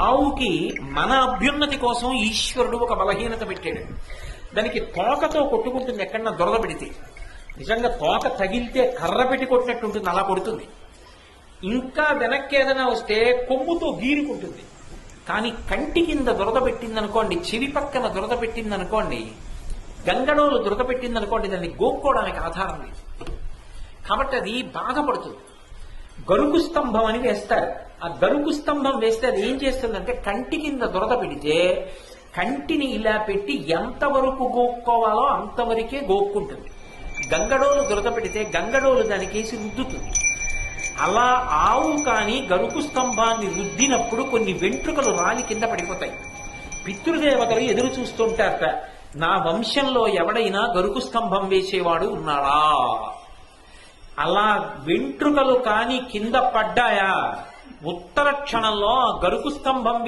ఆవుకి మన అభ్యున్నతి కోసం ఈశ్వరుడు ఒక బలహీనత పెట్టాడు. దానికి తోకతో కొట్టుకుంటుంది ఎక్కడన్నా దొరద పెడితే. నిజంగా తోక తగిలితే కర్ర పెట్టి కొట్టినట్టు ఉంటుంది అలా కొడుతుంది. ఇంకా వెనక్కి ఏదైనా వస్తే కొమ్ముతో గీరుకుంటుంది. కానీ కంటి కింద దురద పెట్టిందనుకోండి చెవి పక్కన దురద పెట్టిందనుకోండి గంగడోలు దురద పెట్టిందనుకోండి దాన్ని గోక్కోవడానికి ఆధారం లేదు. కాబట్టి అది బాధపడుతుంది. గరుకు స్తంభం అని వేస్తారు. ఆ గరుకు స్తంభం వేస్తే అది ఏం చేస్తుందంటే కంటి కింద దురద పెడితే కంటిని ఇలా పెట్టి ఎంతవరకు గోక్కోవాలో అంతవరకే గోక్కుంటుంది. గంగడోలు దురద పెడితే గంగడోలు దానికేసి రుద్దుతుంది. అలా ఆవు కానీ గరుకు స్తంభాన్ని రుద్దినప్పుడు కొన్ని వెంట్రుకలు రాలి కింద పడిపోతాయి. పితృదేవతలు ఎదురు చూస్తుంటారట నా వంశంలో ఎవడైనా గరుకు స్తంభం వేసేవాడు ఉన్నాడా? అలా వెంట్రుకలు కాని కింద పడ్డాయా? ఉత్తర క్షణంలో గరుకు స్తంభం